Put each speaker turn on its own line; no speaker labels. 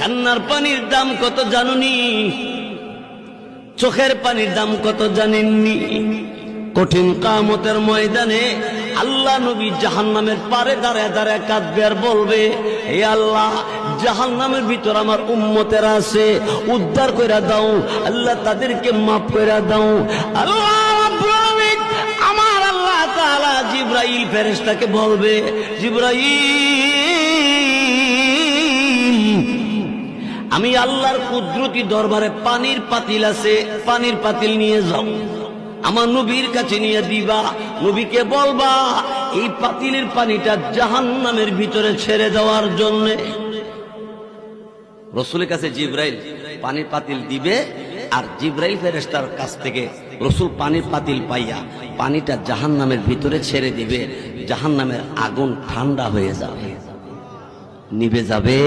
কান্নার পানির দাম কত জানুনি? চোখের পানির দাম কত জানেননি? কঠিন কামতের ময়দানে আল্লাহ নবী জাহান নামের পারে দাঁড়ায় দাঁড়ায় কাঁদবে আর বলবে, হে আল্লাহ জাহান নামের ভিতর আমার উম্মতের আছে, উদ্ধার করে দাও, আল্লাহ তাদেরকে মাফ করে দাও। আল্লাহ আমার আল্লাহ তাআলা জিব্রাইল ফেরেশতাকে বলবে, জিব্রাইল আমি আল্লাহর কুদরতি দরবারে পানির পাতিল আছে, পানির পাতিল নিয়ে যাও। আমার নবীর কাছে নিয়ে দিবা, নবীকে বলবা, এই পাতিলের পানিটা জাহান নামের ভিতরে ছেড়ে দেওয়ার জন্য। রসুলের কাছে জিব্রাইল পানির পাতিল দিবে, আর জিব্রাইল ফেরেস্তার কাছ থেকে রসুল পানির পাতিল পাইয়া পানিটা জাহান নামের ভিতরে ছেড়ে দিবে জাহান নামের আগুন ঠান্ডা হয়ে যাবে। নিভে যাবে।